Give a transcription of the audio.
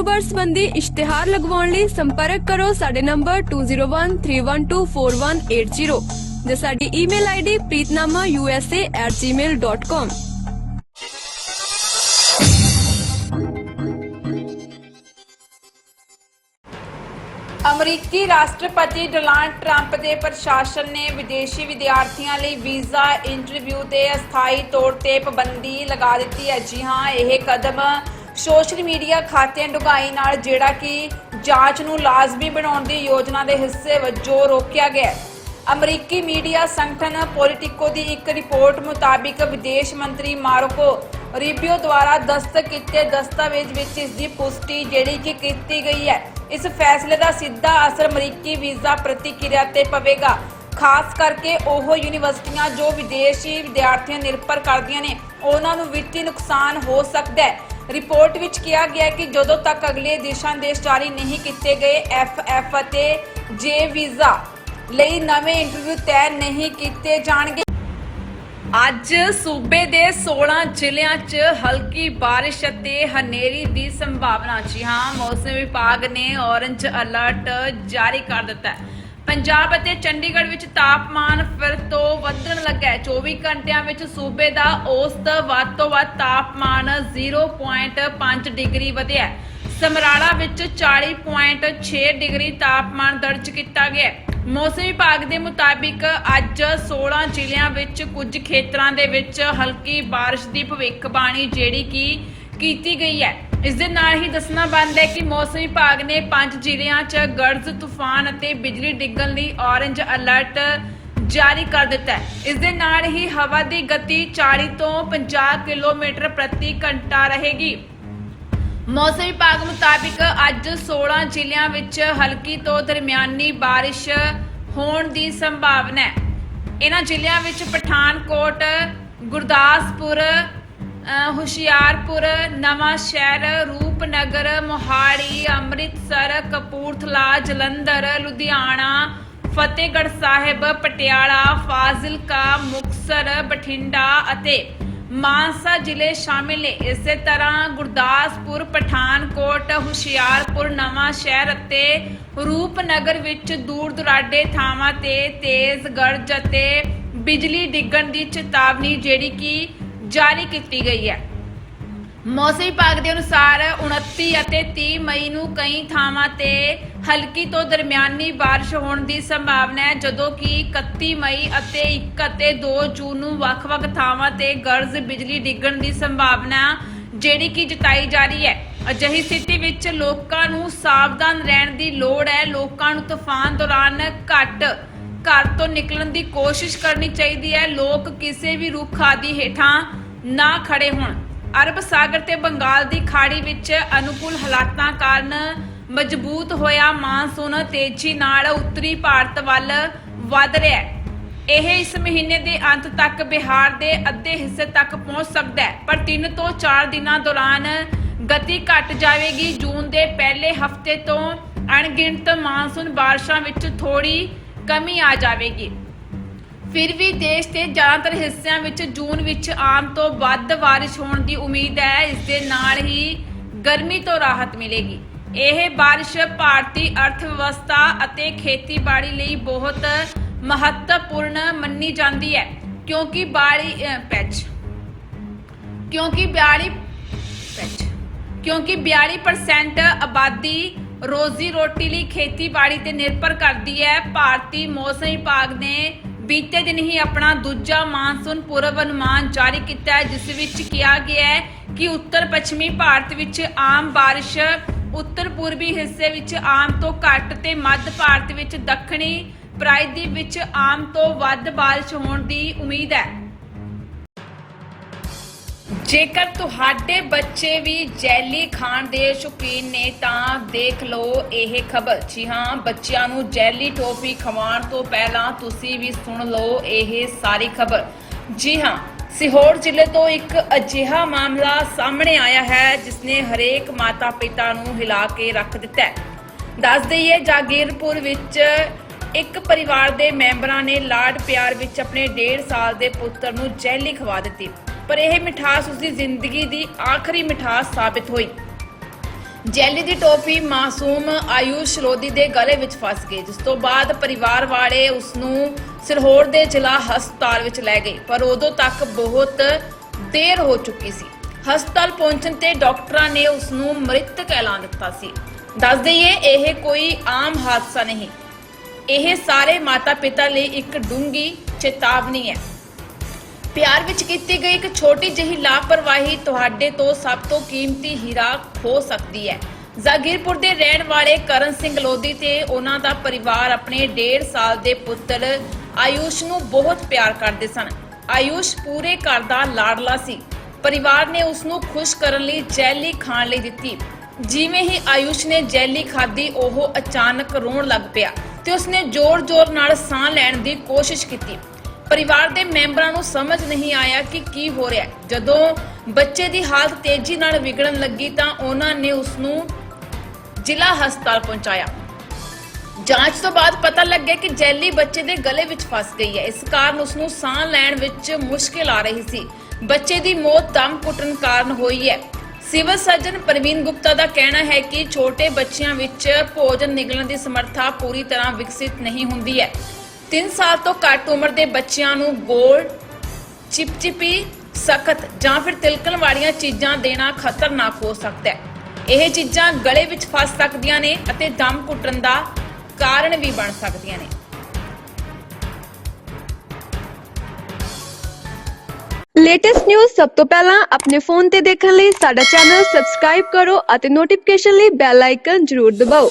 ਕਾਰੋਬਾਰ ਸੰਬੰਧੀ ਇਸ਼ਤਿਹਾਰ ਲਗਵਾਉਣ ਲਈ ਸੰਪਰਕ ਕਰੋ ਸਾਡੇ ਨੰਬਰ 2013124180 ਜਾਂ ਸਾਡੀ ਈਮੇਲ ਆਈਡੀ preetnamausa@gmail.com ਅਮਰੀਕੀ ਰਾਸ਼ਟਰਪਤੀ ਡੋਨਾਲਡ ਟਰੰਪ ਦੇ ਪ੍ਰਸ਼ਾਸਨ ਨੇ ਵਿਦੇਸ਼ੀ ਵਿਦਿਆਰਥੀਆਂ ਲਈ ਵੀਜ਼ਾ ਇੰਟਰਵਿਊ ਤੇ ਅਸਥਾਈ ਤੌਰ ਤੇ ਪਾਬੰਦੀ ਲਗਾ ਦਿੱਤੀ ਹੈ। ਜੀ ਹਾਂ, ਇਹ ਕਦਮ ਸੋਸ਼ਲ ਮੀਡੀਆ ਖਾਤਿਆਂ ਡੁਗਾਈ ਨਾਲ ਜਿਹੜਾ ਕਿ ਜਾਂਚ ਨੂੰ ਲਾਜ਼ਮੀ ਬਣਾਉਣ ਦੀ ਯੋਜਨਾ ਦੇ ਹਿੱਸੇ ਵਜੋਂ ਰੋਕਿਆ ਗਿਆ ਅਮਰੀਕੀ ਮੀਡੀਆ ਸੰਗਠਨ ਪੋਲੀਟਿਕੋ ਦੀ ਇੱਕ ਰਿਪੋਰਟ ਮੁਤਾਬਿਕ ਵਿਦੇਸ਼ ਮੰਤਰੀ ਮਾਰਕੋ ਰੀਬੀਓ ਦੁਆਰਾ ਦਸਤਕ ਕੀਤੇ ਦਸਤਾਵੇਜ਼ ਵਿੱਚ ਇਸ ਦੀ ਪੁਸ਼ਟੀ ਜਿਹੜੀ ਕਿ ਕੀਤੀ ਗਈ ਹੈ। ਇਸ ਫੈਸਲੇ ਦਾ ਸਿੱਧਾ ਅਸਰ ਅਮਰੀਕੀ ਵੀਜ਼ਾ ਪ੍ਰਤੀਕਿਰਿਆ ਤੇ ਪਵੇਗਾ। ਖਾਸ ਕਰਕੇ ਉਹ ਯੂਨੀਵਰਸਿਟੀਆਂ ਜੋ ਵਿਦੇਸ਼ੀ ਵਿਦਿਆਰਥੀਆਂ ਨਿਰਭਰ ਕਰਦੀਆਂ ਨੇ, ਉਹਨਾਂ ਨੂੰ ਵਿੱਤੀ ਨੁਕਸਾਨ ਹੋ ਸਕਦਾ ਹੈ। ਰਿਪੋਰਟ ਵਿੱਚ ਕਿਹਾ ਗਿਆ ਹੈ ਕਿ ਜਦੋਂ ਤੱਕ ਅਗਲੇ ਦਿਸ਼ਾ ਨਿਰਦੇਸ਼ ਜਾਰੀ ਨਹੀਂ ਕੀਤੇ ਗਏ ਐਫ ਅਤੇ ਜੇ ਵੀਜ਼ਾ ਲਈ ਨਵੇਂ ਇੰਟਰਵਿਊ ਤੈਅ ਨਹੀਂ ਕੀਤੇ ਜਾਣਗੇ। ਅੱਜ ਸੂਬੇ ਦੇ 16 ਜ਼ਿਲ੍ਹਿਆਂ 'ਚ ਹਲਕੀ ਬਾਰਿਸ਼ ਅਤੇ ਹਨੇਰੀ ਦੀ ਸੰਭਾਵਨਾ। ਜੀ ਹਾਂ, ਮੌਸਮ ਵਿਭਾਗ ਨੇ ਔਰੰਜ ਅਲਰਟ ਜਾਰੀ ਕਰ ਦਿੱਤਾ ਹੈ। ਪੰਜਾਬ ਅਤੇ ਚੰਡੀਗੜ੍ਹ ਵਿੱਚ ਤਾਪਮਾਨ ਫਿਰ ਤੋਂ ਵਧਣ ਲੱਗਾ ਹੈ। 24 ਘੰਟਿਆਂ ਵਿੱਚ ਸੂਬੇ ਦਾ ਔਸਤ ਵੱਧ ਤੋਂ ਵੱਧ ਤਾਪਮਾਨ 0.5 ਡਿਗਰੀ ਵਧਿਆ ਸਮਰਾਲਾ ਵਿੱਚ 40.6 ਡਿਗਰੀ ਤਾਪਮਾਨ ਦਰਜ ਕੀਤਾ ਗਿਆ ਮੌਸਮ ਵਿਭਾਗ ਦੇ ਮੁਤਾਬਿਕ ਅੱਜ 16 ਜ਼ਿਲ੍ਹਿਆਂ ਵਿੱਚ ਕੁਝ ਖੇਤਰਾਂ ਦੇ ਵਿੱਚ ਹਲਕੀ ਬਾਰਿਸ਼ ਦੀ ਭਵਿੱਖਬਾਣੀ ਜਿਹੜੀ ਕਿ ਕੀਤੀ ਗਈ ਹੈ। ਇਸ ਦੇ ਨਾਲ ਹੀ ਦੱਸਣਾ ਬੰਦ ਹੈ ਕਿ ਮੌਸਮ ਵਿਭਾਗ ਨੇ ਪੰਜ ਜ਼ਿਲ੍ਹਿਆਂ 'ਚ ਗਰਜ, ਤੂਫਾਨ ਅਤੇ ਬਿਜਲੀ ਡਿੱਗਣ ਲਈ ਔਰੰਜ ਅਲਰਟ ਜਾਰੀ ਕਰ ਦਿੱਤਾ ਹੈ। ਇਸ ਦੇ ਨਾਲ ਹੀ ਹਵਾ ਦੀ ਗਤੀ 40 ਤੋਂ 50 ਕਿਲੋਮੀਟਰ ਪ੍ਰਤੀ ਘੰਟਾ ਰਹੇਗੀ। ਮੌਸਮ ਵਿਭਾਗ ਮੁਤਾਬਿਕ ਅੱਜ 16 ਜ਼ਿਲ੍ਹਿਆਂ ਵਿੱਚ ਹਲਕੀ ਤੋਂ ਦਰਮਿਆਨੀ ਬਾਰਿਸ਼ ਹੋਣ ਦੀ ਸੰਭਾਵਨਾ ਹੈ। ਇਹਨਾਂ ਜ਼ਿਲ੍ਹਿਆਂ ਵਿੱਚ ਪਠਾਨਕੋਟ, ਗੁਰਦਾਸਪੁਰ ਹੁਸ਼ਿਆਰਪੁਰ, ਨਵਾਂ ਸ਼ਹਿਰ, ਰੂਪਨਗਰ, ਮੋਹਾਲੀ, ਅੰਮ੍ਰਿਤਸਰ, ਕਪੂਰਥਲਾ, ਜਲੰਧਰ, ਲੁਧਿਆਣਾ, ਫਤਿਹਗੜ੍ਹ ਸਾਹਿਬ, ਪਟਿਆਲਾ, ਫਾਜ਼ਿਲਕਾ, ਮੁਕਤਸਰ, ਬਠਿੰਡਾ ਅਤੇ ਮਾਨਸਾ ਜ਼ਿਲ੍ਹੇ ਸ਼ਾਮਿਲ ਨੇ। ਇਸੇ ਤਰ੍ਹਾਂ ਗੁਰਦਾਸਪੁਰ, ਪਠਾਨਕੋਟ, ਹੁਸ਼ਿਆਰਪੁਰ ਨਵਾਂ ਸ਼ਹਿਰ ਅਤੇ ਰੂਪਨਗਰ ਵਿੱਚ ਦੂਰ ਦੁਰਾਡੇ ਥਾਵਾਂ ਤੇ ਤੇਜ਼ ਗਰਜ ਅਤੇ ਬਿਜਲੀ ਡਿੱਗਣ ਦੀ ਚੇਤਾਵਨੀ, ਜਿਹੜੀ ਕਿ ਜਾਰੀ ਕੀਤੀ ਗਈ ਹੈ। ਮੌਸਮ ਵਿਭਾਗ ਦੇ ਅਨੁਸਾਰ 29 ਅਤੇ 30 ਮਈ ਨੂੰ ਕਈ ਥਾਵਾਂ ਤੇ ਹਲਕੀ ਤੋਂ ਦਰਮਿਆਨੀ ਬਾਰਿਸ਼ ਹੋਣ ਦੀ ਸੰਭਾਵਨਾ ਹੈ, ਜਦੋਂ ਕਿ 31 ਮਈ ਅਤੇ 1 ਅਤੇ 2 ਜੂਨ ਨੂੰ ਵੱਖ-ਵੱਖ ਥਾਵਾਂ ਤੇ ਗਰਜ ਬਿਜਲੀ ਡਿੱਗਣ ਦੀ ਸੰਭਾਵਨਾ ਜਿਹੜੀ ਕਿ ਜਤਾਈ ਜਾ ਰਹੀ ਹੈ। ਅਜਿਹੀ ਸਥਿਤੀ ਵਿੱਚ ਲੋਕਾਂ ਨੂੰ ਸਾਵਧਾਨ ਰਹਿਣ ਦੀ ਲੋੜ ਹੈ। ਲੋਕਾਂ ਨੂੰ ਤੂਫਾਨ ਦੌਰਾਨ ਘੱਟ ਘਰ ਤੋਂ ਨਿਕਲਣ ਦੀ ਕੋਸ਼ਿਸ਼ ਕਰਨੀ ਚਾਹੀਦੀ ਹੈ। ਲੋਕ ਕਿਸੇ ਵੀ ਰੁੱਖ ਆਦਿ ਹੇਠਾਂ ਨਾ ਖੜੇ ਹੋਣ। ਅਰਬ ਸਾਗਰ ਤੇ ਬੰਗਾਲ ਦੀ ਖਾੜੀ ਵਿੱਚ ਅਨੁਕੂਲ ਹਾਲਾਤਾਂ ਕਾਰਨ ਮਜ਼ਬੂਤ ਹੋਇਆ ਮਾਨਸੂਨ। ਤੇਜ਼ੀ ਨਾਲ ਉੱਤਰੀ ਭਾਰਤ ਵੱਲ ਵੱਧ ਰਿਹਾ ਹੈ। ਇਹ ਇਸ ਮਹੀਨੇ ਦੇ ਅੰਤ ਤੱਕ ਬਿਹਾਰ ਦੇ ਅੱਧੇ ਹਿੱਸੇ ਤੱਕ ਪਹੁੰਚ ਸਕਦਾ ਹੈ। ਪਰ 3 ਤੋਂ 4 ਦਿਨਾਂ ਦੌਰਾਨ ਗਤੀ ਘਟ ਜਾਵੇਗੀ। ਜੂਨ ਦੇ ਪਹਿਲੇ ਹਫ਼ਤੇ ਤੋਂ ਅਣਗਿਣਤ ਮਾਨਸੂਨ ਬਾਰਿਸ਼ਾਂ ਵਿੱਚ ਥੋੜੀ ਕਮੀ ਆ ਜਾਵੇਗੀ। ਫਿਰ ਵੀ ਦੇਸ਼ ਦੇ ਜ਼ਿਆਦਾਤਰ ਹਿੱਸਿਆਂ ਵਿੱਚ ਜੂਨ ਵਿੱਚ ਆਮ ਤੋਂ ਵੱਧ ਬਾਰਿਸ਼ ਹੋਣ ਦੀ ਉਮੀਦ ਹੈ। ਇਸ ਦੇ ਨਾਲ ਹੀ ਗਰਮੀ ਤੋਂ ਰਾਹਤ ਮਿਲੇਗੀ। ਇਹ ਬਾਰਿਸ਼ ਭਾਰਤੀ ਅਰਥ ਵਿਵਸਥਾ ਅਤੇ ਖੇਤੀਬਾੜੀ ਲਈ ਬਹੁਤ ਮਹੱਤਵਪੂਰਨ ਮੰਨੀ ਜਾਂਦੀ ਹੈ। ਕਿਉਂਕਿ ਬਾੜੀ ਅਹ, ਪੈਚ। ਕਿਉਂਕਿ 42 ਪੈਚ। ਕਿਉਂਕਿ 42% ਆਬਾਦੀ ਰੋਜ਼ੀ ਰੋਟੀ ਲਈ ਖੇਤੀਬਾੜੀ ਤੇ ਨਿਰਭਰ ਕਰਦੀ ਹੈ। ਭਾਰਤੀ ਮੌਸਮ ਵਿਭਾਗ ਨੇ ਬੀਤੇ ਦਿਨ ਹੀ ਆਪਣਾ ਦੂਜਾ ਮਾਨਸੂਨ ਪੂਰਵ ਅਨੁਮਾਨ ਜਾਰੀ ਕੀਤਾ ਹੈ, ਜਿਸ ਵਿੱਚ ਕਿਹਾ ਗਿਆ ਹੈ ਕਿ ਉੱਤਰ ਪੱਛਮੀ ਭਾਰਤ ਵਿੱਚ ਆਮ ਬਾਰਿਸ਼, ਉੱਤਰ ਪੂਰਬੀ ਹਿੱਸੇ ਵਿੱਚ ਆਮ ਤੋਂ ਘੱਟ ਤੇ ਮੱਧ ਭਾਰਤ ਵਿੱਚ ਦੱਖਣੀ ਪ੍ਰਾਇਦੀ ਵਿੱਚ ਆਮ ਤੋਂ ਵੱਧ ਬਾਰਿਸ਼ ਹੋਣ ਦੀ ਉਮੀਦ ਹੈ। ਜੇਕਰ ਤੁਹਾਡੇ ਬੱਚੇ ਵੀ ਜੈਲੀ ਖਾਣ ਦੇ ਸ਼ੌਕੀਨ ਨੇ ਤਾਂ ਦੇਖ ਲਓ ਇਹ ਖਬਰ। ਜੀ ਹਾਂ, ਬੱਚਿਆਂ ਨੂੰ ਜੈਲੀ ਟੋਫੀ ਖਵਾਉਣ ਤੋਂ ਪਹਿਲਾਂ ਤੁਸੀਂ ਵੀ ਸੁਣ ਲਓ ਇਹ ਸਾਰੀ ਖਬਰ। ਜੀ ਹਾਂ, ਸਿਹੋਰ ਜ਼ਿਲ੍ਹੇ ਤੋਂ ਇੱਕ ਅਜਿਹਾ ਮਾਮਲਾ ਸਾਹਮਣੇ ਆਇਆ ਹੈ ਜਿਸ ਨੇ ਹਰੇਕ ਮਾਤਾ ਪਿਤਾ ਨੂੰ ਹਿਲਾ ਕੇ ਰੱਖ ਦਿੱਤਾ ਹੈ। ਦੱਸ ਦਈਏ, ਜਾਗੀਰਪੁਰ ਵਿੱਚ ਇੱਕ ਪਰਿਵਾਰ ਦੇ ਮੈਂਬਰਾਂ ਨੇ ਲਾਡ ਪਿਆਰ ਵਿੱਚ ਆਪਣੇ 1.5 ਸਾਲ ਦੇ ਪੁੱਤਰ ਨੂੰ ਜੈਲੀ ਖਵਾ ਦਿੱਤੀ। ਪਰ ਇਹ ਮਿਠਾਸ ਉਸਦੀ ਜ਼ਿੰਦਗੀ ਦੀ ਆਖਰੀ ਮਿਠਾਸ ਸਾਬਿਤ ਹੋਈ। ਜੈਲੀ ਦੀ ਟੋਪੀ ਮਾਸੂਮ ਆਯੂਸ਼ ਲੋਦੀ ਦੇ ਗਲੇ ਵਿੱਚ ਫਸ ਗਈ, ਜਿਸ ਤੋਂ ਬਾਅਦ ਪਰਿਵਾਰ ਵਾਲੇ ਉਸ ਨੂੰ ਸਿਰਹੌਰ ਦੇ ਜ਼ਿਲ੍ਹਾ ਹਸਪਤਾਲ ਵਿੱਚ ਲੈ ਗਏ, ਪਰ ਉਦੋਂ ਤੱਕ ਬਹੁਤ ਦੇਰ ਹੋ ਚੁੱਕੀ ਸੀ। ਹਸਪਤਾਲ ਪਹੁੰਚਣ ਤੇ ਡਾਕਟਰਾਂ ਨੇ ਉਸ ਨੂੰ ਮ੍ਰਿਤਕ ਐਲਾਨ ਦਿੱਤਾ ਸੀ। ਦੱਸ ਦਈਏ, ਇਹ ਕੋਈ ਆਮ ਹਾਦਸਾ ਨਹੀਂ। ਇਹ ਸਾਰੇ ਮਾਤਾ-ਪਿਤਾ ਲਈ ਇੱਕ ਡੂੰਗੀ ਚੇਤਾਵਨੀ ਹੈ। ਪਿਆਰ ਵਿੱਚ ਕੀਤੀ ਗਈ ਇੱਕ ਛੋਟੀ ਜਿਹੀ ਲਾਪਰਵਾਹੀ ਤੁਹਾਡੇ ਤੋਂ ਸਭ ਤੋਂ ਕੀਮਤੀ ਹੀਰਾ ਖੋ ਸਕਦੀ ਹੈ। ਜ਼ਾਗੀਰਪੁਰ ਦੇ ਰਹਿਣ ਵਾਲੇ ਕਰਨ ਸਿੰਘ ਲੋਧੀ ਤੇ ਉਹਨਾਂ ਦਾ ਪਰਿਵਾਰ ਆਪਣੇ 1.5 ਸਾਲ ਦੇ ਪੁੱਤਰ ਆਯੂਸ਼ ਨੂੰ ਬਹੁਤ ਪਿਆਰ ਕਰਦੇ ਸਨ। ਆਯੂਸ਼ ਪੂਰੇ ਘਰ ਦਾ ਲਾਡਲਾ ਸੀ। ਪਰਿਵਾਰ ਨੇ ਉਸ ਨੂੰ ਖੁਸ਼ ਕਰਨ ਲਈ ਜੈਲੀ ਖਾਣ ਲਈ ਦਿੱਤੀ। ਜਿਵੇਂ ਹੀ ਆਯੂਸ਼ ਨੇ ਜੈਲੀ ਖਾਧੀ, ਉਹ ਅਚਾਨਕ ਰੋਣ ਲੱਗ ਪਿਆ ਤੇ ਉਸਨੇ ਜ਼ੋਰ-ਜ਼ੋਰ ਨਾਲ ਸਾਹ ਲੈਣ ਦੀ ਕੋਸ਼ਿਸ਼ ਕੀਤੀ। ਪਰਿਵਾਰ ਦੇ ਮੈਂਬਰਾਂ ਨੂੰ ਸਮਝ ਨਹੀਂ ਆਇਆ ਕਿ ਕੀ ਹੋ ਰਿਹਾ ਹੈ। ਜਦੋਂ ਬੱਚੇ ਦੀ ਹਾਲਤ ਤੇਜ਼ੀ ਨਾਲ ਵਿਗੜਨ ਲੱਗੀ ਤਾਂ ਉਹਨਾਂ ਨੇ ਉਸ ਨੂੰ ਜ਼ਿਲ੍ਹਾ ਹਸਪਤਾਲ ਪਹੁੰਚਾਇਆ। ਜਾਂਚ ਤੋਂ ਬਾਅਦ ਪਤਾ ਲੱਗਿਆ ਕਿ ਜੈਲੀ ਬੱਚੇ ਦੇ ਗਲੇ ਵਿੱਚ ਫਸ ਗਈ ਹੈ। ਇਸ ਕਾਰਨ ਉਸ ਨੂੰ ਸਾਹ ਲੈਣ ਵਿੱਚ ਮੁਸ਼ਕਿਲ ਆ ਰਹੀ ਸੀ। ਬੱਚੇ ਦੀ ਮੌਤ ਦਮ ਘੁੱਟਣ ਕਾਰਨ ਹੋਈ ਹੈ। ਸਿਵਲ ਸਰਜਨ ਪ੍ਰਵੀਨ ਗੁਪਤਾ ਦਾ ਕਹਿਣਾ ਹੈ ਕਿ ਛੋਟੇ ਬੱਚਿਆਂ ਵਿੱਚ ਭੋਜਨ ਨਿਗਲਣ ਦੀ ਸਮਰੱਥਾ ਪੂਰੀ ਤਰ੍ਹਾਂ ਵਿਕਸਿਤ ਨਹੀਂ ਹੁੰਦੀ ਹੈ। 3 ਸਾਲ ਤੋਂ ਘੱਟ ਉਮਰ ਦੇ ਬੱਚਿਆਂ ਨੂੰ ਗੋਲ ਚਿਪਚਿਪੀ, ਸਖਤ ਜਾਂ ਫਿਰ ਤਿਲਕਣ ਵਾਲੀਆਂ ਚੀਜ਼ਾਂ ਦੇਣਾ ਖਤਰਨਾਕ ਹੋ ਸਕਦਾ ਹੈ। ਇਹ ਚੀਜ਼ਾਂ ਗਲੇ ਵਿੱਚ ਫਸ ਸਕਦੀਆਂ ਨੇ ਅਤੇ ਦਮ ਘੁੱਟਣ ਦਾ ਕਾਰਨ ਵੀ ਬਣ ਸਕਦੀਆਂ ਨੇ। ਲੇਟੈਸਟ ਨਿਊਜ਼ ਸਭ ਤੋਂ ਪਹਿਲਾਂ ਆਪਣੇ ਫੋਨ ਤੇ ਦੇਖਣ ਲਈ ਸਾਡਾ ਚੈਨਲ ਸਬਸਕ੍ਰਾਈਬ ਕਰੋ ਅਤੇ ਨੋਟੀਫਿਕੇਸ਼ਨ ਲਈ ਬੈਲ ਆਈਕਨ ਜ਼ਰੂਰ ਦਬਾਓ।